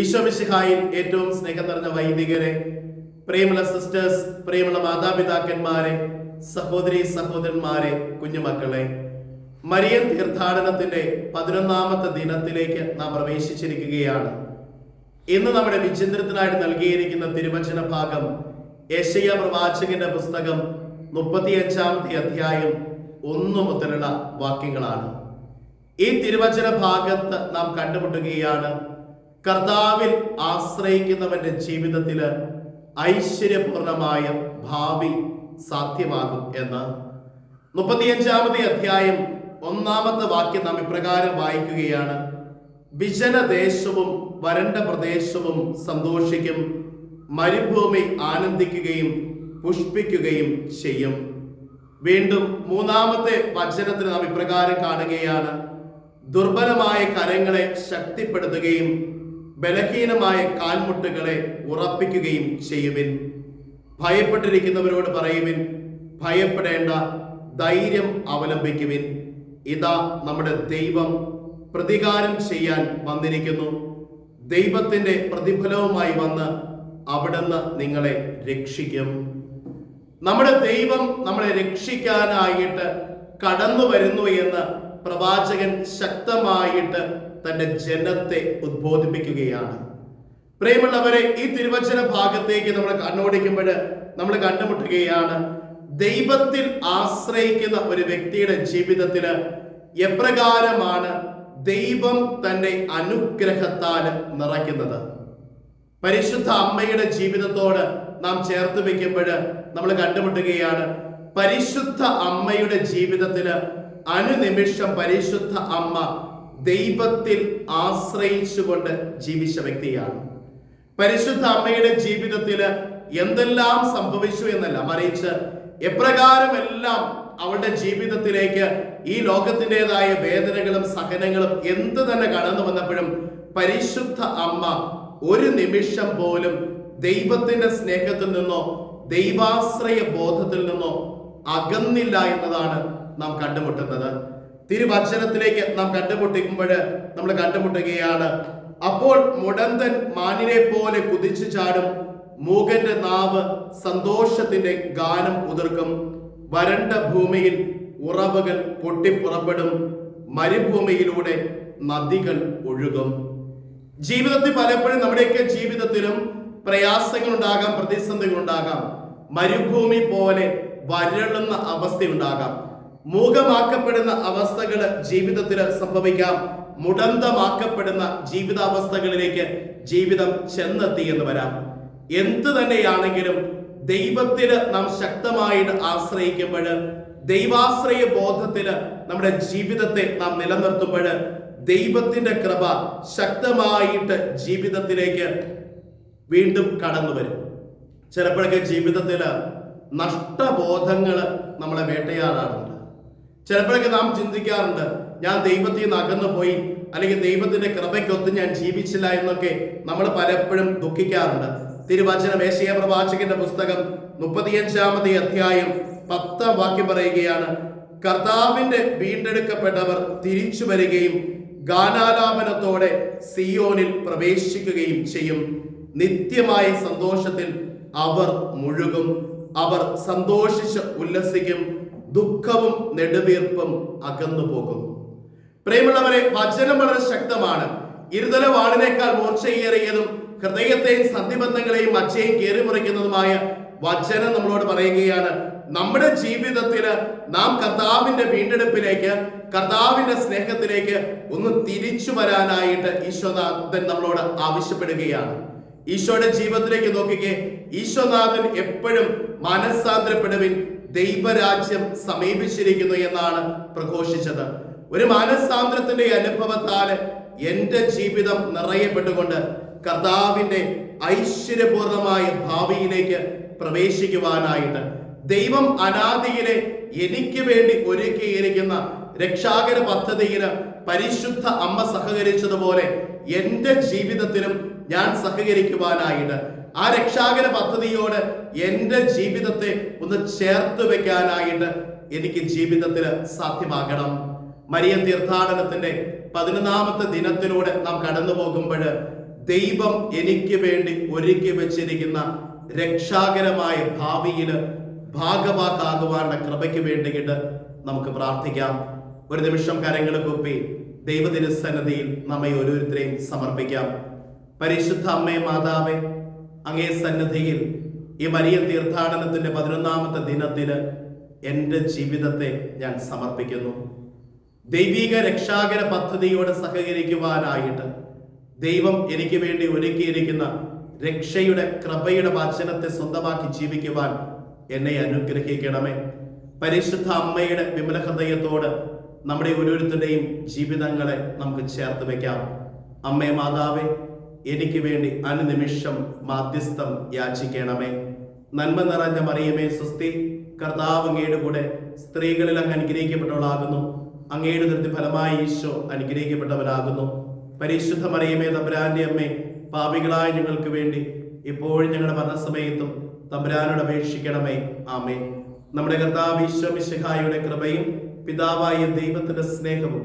ഈശോമിശിഹായിൽ ഏറ്റവും സ്നേഹം നിറഞ്ഞ വൈദികരെ പ്രിയമുള്ള സിസ്റ്റേഴ്സ് പ്രിയമുള്ള മാതാപിതാക്കന്മാരെ സഹോദരി സഹോദരന്മാരെ കുഞ്ഞുമക്കളെ മരിയൻ തീർത്ഥാടനത്തിന്റെ പതിനൊന്നാമത്തെ ദിനത്തിലേക്ക് നാം പ്രവേശിച്ചിരിക്കുകയാണ്. ഇന്ന് നമ്മുടെ വിചിന്തനത്തിനായിട്ട് നൽകിയിരിക്കുന്ന തിരുവചന ഭാഗം യശയ പ്രവാചകന്റെ പുസ്തകം മുപ്പത്തിയഞ്ചാമത്തെ അധ്യായം ഒന്നു മുതലുള്ള വാക്യങ്ങളാണ്. ഈ തിരുവചന ഭാഗത്ത് നാം കണ്ടുമുട്ടുകയാണ് കർത്താവിൽ ആശ്രയിക്കുന്നവന്റെ ജീവിതത്തിൽ ഐശ്വര്യപൂർണമായ ഭാവി സാധ്യമാകും എന്ന്. മുപ്പത്തിയഞ്ചാമത്തെ അധ്യായം ഒന്നാമത്തെ വാക്യം നാം ഇപ്രകാരം വായിക്കുകയാണ്. വിജനദേശവും വരണ്ട പ്രദേശവും സന്തോഷിക്കും മരുഭൂമി ആനന്ദിക്കുകയും പുഷ്പിക്കുകയും ചെയ്യും. വീണ്ടും മൂന്നാമത്തെ വചനത്തിന് നാം ഇപ്രകാരം കാണുകയാണ്. ദുർബലമായ കരങ്ങളെ ശക്തിപ്പെടുത്തുകയും ബലഹീനമായ കാൽമുട്ടുകളെ ഉറപ്പിക്കുകയും ചെയ്യുവിൻ. ഭയപ്പെട്ടിരിക്കുന്നവരോട് പറയുവിൻ ഭയപ്പെടേണ്ട ധൈര്യം അവലംബിക്കുവിൻ. ഇതാ നമ്മുടെ ദൈവം പ്രതികാരം ചെയ്യാൻ വന്നിരിക്കുന്നു. ദൈവത്തിന്റെ പ്രതിഫലവുമായി വന്ന് അവിടുന്ന് നിങ്ങളെ രക്ഷിക്കും. നമ്മുടെ ദൈവം നമ്മളെ രക്ഷിക്കാനായിട്ട് കടന്നു വരുന്നു എന്ന് പ്രവാചകൻ ശക്തമായിട്ട് തന്റെ ജനത്തെ ഉദ്ബോധിപ്പിക്കുകയാണ്. പ്രിയമുള്ളവരെ ഈ തിരുവചന ഭാഗത്തേക്ക് നമ്മൾ കണ്ണോടിക്കുമ്പോൾ നമ്മൾ കണ്ടുമുട്ടുകയാണ് ദൈവത്തിൽ ആശ്രയിക്കുന്ന ഒരു വ്യക്തിയുടെ ജീവിതത്തിൽ എപ്രകാരമാണ് ദൈവം തന്നെ അനുഗ്രഹത്താൽ നിറയ്ക്കുന്നത്? പരിശുദ്ധ അമ്മയുടെ ജീവിതത്തോട് നാം ചേർത്ത് വെക്കുമ്പോൾ നമ്മൾ കണ്ടുമുട്ടുകയാണ് പരിശുദ്ധ അമ്മയുടെ ജീവിതത്തിൽ അനുനിമിഷം പരിശുദ്ധ അമ്മ ദൈവത്തിൽ ആശ്രയിച്ചുകൊണ്ട് ജീവിച്ച വ്യക്തിയാണ്. പരിശുദ്ധ അമ്മയുടെ ജീവിതത്തിൽ എന്തെല്ലാം സംഭവിച്ചു എന്നല്ല മറിച്ച് എപ്രകാരമെല്ലാം അവളുടെ ജീവിതത്തിലേക്ക് ഈ ലോകത്തിന്റെതായ വേദനകളും സഹനങ്ങളും എന്ത് തന്നെ കടന്നു വന്നപ്പോഴും പരിശുദ്ധ അമ്മ ഒരു നിമിഷം പോലും ദൈവത്തിന്റെ സ്നേഹത്തിൽ നിന്നോ ദൈവാശ്രയ ബോധത്തിൽ നിന്നോ അകന്നില്ല എന്നതാണ് നാം കണ്ടുമുട്ടുന്നത്. തിരുവചനത്തിലേക്ക് നാം കണ്ടുമുട്ടിക്കുമ്പോൾ നമ്മൾ കണ്ടുമുട്ടുകയാണ്. അപ്പോൾ മുടന്തൻ മാനിനെ പോലെ കുതിച്ചു ചാടും. മൂകന്റെ നാവ് സന്തോഷത്തിന്റെ ഗാനം ഉതിർക്കും. വരണ്ട ഭൂമിയിൽ ഉറവുകൾ പൊട്ടിപ്പുറപ്പെടും. മരുഭൂമിയിലൂടെ നദികൾ ഒഴുകും. ജീവിതത്തിൽ പലപ്പോഴും നമ്മുടെയൊക്കെ ജീവിതത്തിലും പ്രയാസങ്ങൾ ഉണ്ടാകാം പ്രതിസന്ധികൾ ഉണ്ടാകാം. മരുഭൂമി പോലെ വരളുന്ന അവസ്ഥയുണ്ടാകാം മൂകമാക്കപ്പെടുന്ന അവസ്ഥകൾ ജീവിതത്തിൽ സംഭവിക്കാം. മുടന്തമാക്കപ്പെടുന്ന ജീവിതാവസ്ഥകളിലേക്ക് ജീവിതം ചെന്നെത്തി എന്ന് വരാം. എന്ത് തന്നെയാണെങ്കിലും ദൈവത്തിൽ നാം ശക്തമായിട്ട് ആശ്രയിക്കുമ്പോൾ ദൈവാശ്രയ ബോധത്തിൽ നമ്മുടെ ജീവിതത്തെ നാം നിലനിർത്തുമ്പോൾ ദൈവത്തിന്റെ കൃപ ശക്തമായിട്ട് ജീവിതത്തിലേക്ക് വീണ്ടും കടന്നു വരും. ചിലപ്പോഴൊക്കെ ജീവിതത്തിൽ നഷ്ടബോധങ്ങൾ നമ്മളെ വേട്ടയാടാറുണ്ട്. ചിലപ്പോഴൊക്കെ നാം ചിന്തിക്കാറുണ്ട് ഞാൻ ദൈവത്തിൽ നിന്ന് അകന്നു പോയി അല്ലെങ്കിൽ ദൈവത്തിന്റെ കൃപയ്ക്കൊത്ത് ഞാൻ ജീവിച്ചില്ല എന്നൊക്കെ നമ്മൾ പലപ്പോഴും ദുഃഖിക്കാറുണ്ട്. തിരുവചന മേശയ പ്രവാചകന്റെ പുസ്തകം മുപ്പത്തിയഞ്ചാമത്തെ അധ്യായം പത്താം വാക്യം പറയുകയാണ് കർത്താവിന്റെ വീണ്ടെടുക്കപ്പെട്ടവർ തിരിച്ചു വരികയും ഗാനാലാപനത്തോടെ സിയോനിൽ പ്രവേശിക്കുകയും ചെയ്യും. നിത്യമായ സന്തോഷത്തിൽ അവർ മുഴുകും. അവർ സന്തോഷിച്ച് ഉല്ലസിക്കും. ദുഃഖവും നെടുവീർപ്പും അകന്നു പോകും. പ്രേമുള്ളവരെ വചനം വളരെ ശക്തമാണ്. ഇരുതല വാളിനേക്കാൾ മൂർച്ചയേറിയതും ഹൃദയത്തെയും സന്ധിബന്ധങ്ങളെയും അച്ഛയും കയറിമുറിക്കുന്നതുമായ വചനം നമ്മളോട് പറയുകയാണ്. നമ്മുടെ ജീവിതത്തിൽ നാം കർത്താവിന്റെ വീണ്ടെടുപ്പിലേക്ക് കർത്താവിന്റെ സ്നേഹത്തിലേക്ക് ഒന്ന് തിരിച്ചു വരാനായിട്ട് ഈശോനാഥൻ നമ്മളോട് ആവശ്യപ്പെടുകയാണ്. ഈശോയുടെ ജീവിതത്തിലേക്ക് നോക്കിക്കേ ഈശോനാഥൻ എപ്പോഴും മാനസാന്തരപ്പെടുവിൻ ദൈവരാജ്യം സമീപിച്ചിരിക്കുന്നു എന്നാണ് പ്രഘോഷിച്ചത്. ഒരു മാനസാന്തരത്തിന്റെ അനുഭവത്താൽ എന്റെ ജീവിതം നിറയപ്പെട്ടുകൊണ്ട് കർത്താവിന്റെ ഐശ്വര്യപൂർണമായ ഭാവിയിലേക്ക് പ്രവേശിക്കുവാനായിട്ട് ദൈവം അനാദിയിലെ എനിക്ക് വേണ്ടി ഒരുക്കിയിരിക്കുന്ന രക്ഷാകര പദ്ധതിയിൽ പരിശുദ്ധ അമ്മ സഹകരിച്ചതുപോലെ എന്റെ ജീവിതത്തിലും ഞാൻ സഹകരിക്കുവാനായിട്ട് ആ രക്ഷാകര പദ്ധതിയോട് എന്റെ ജീവിതത്തെ ഒന്ന് ചേർത്ത് വെക്കാനായിട്ട് എനിക്ക് ജീവിതത്തിൽ സാധ്യമാകണം. മരിയ തീർത്ഥാടനത്തിന്റെ പതിനൊന്നാമത്തെ ദിനത്തിലൂടെ നാം കടന്നു പോകുമ്പോൾ ദൈവം എനിക്ക് വേണ്ടി ഒരുക്കി വെച്ചിരിക്കുന്ന രക്ഷാകരമായ ഭാവിയിൽ ഭാഗവാക്കാകുവാനുള്ള കൃപയ്ക്ക് വേണ്ടിയിട്ട് നമുക്ക് പ്രാർത്ഥിക്കാം. ഒരു നിമിഷം കരങ്ങൾ കുപ്പി ദൈവതിരുസന്നതിയിൽ നമ്മെ ഓരോരുത്തരെയും സമർപ്പിക്കാം. പരിശുദ്ധ അമ്മേ മാതാവേ അങ്ങേ സന്നദ്ധിയിൽ ഈ വലിയ തീർത്ഥാടനത്തിന്റെ പതിനൊന്നാമത്തെ ദിനത്തിന് എന്റെ ജീവിതത്തെ ഞാൻ സമർപ്പിക്കുന്നു. ദൈവിക രക്ഷാകര പദ്ധതിയോട് സഹകരിക്കുവാനായിട്ട് ദൈവം എനിക്ക് വേണ്ടി ഒരുക്കിയിരിക്കുന്ന രക്ഷയുടെ കൃപയുടെ വചനത്തെ സ്വന്തമാക്കി ജീവിക്കുവാൻ എന്നെ അനുഗ്രഹിക്കണമേ. പരിശുദ്ധ അമ്മയുടെ വിമല ഹൃദയത്തോട് നമ്മുടെ ഓരോരുത്തരുടെയും ജീവിതങ്ങളെ നമുക്ക് ചേർത്ത് വയ്ക്കാം അമ്മേ മാതാവേ എനിക്ക് വേണ്ടി അനുനിമിഷം മാധ്യസ്ഥം യാചിക്കണമേ. നന്മ നിറഞ്ഞ മറിയമേ സുസ്തി കർത്താവ് അങ്ങയുടെ കൂടെ സ്ത്രീകളിൽ അങ്ങ് അനുഗ്രഹിക്കപ്പെട്ടവളാകുന്നു. അങ്ങയുടെ തൃപ്തി ഫലമായി ഈശോ അനുഗ്രഹിക്കപ്പെട്ടവനാകുന്നു പരിശുദ്ധ മറിയമേ തമ്പുരാന്റെ അമ്മേ പാപികളായ ഞങ്ങൾക്ക് വേണ്ടി ഇപ്പോഴും ഞങ്ങളുടെ മരണസമയത്തും തമ്പുരാനോട് അപേക്ഷിക്കണമേ. ആമേ നമ്മുടെ കർത്താവ് ഈശോ മിശിഹായുടെ കൃപയും പിതാവായ ദൈവത്തിന്റെ സ്നേഹവും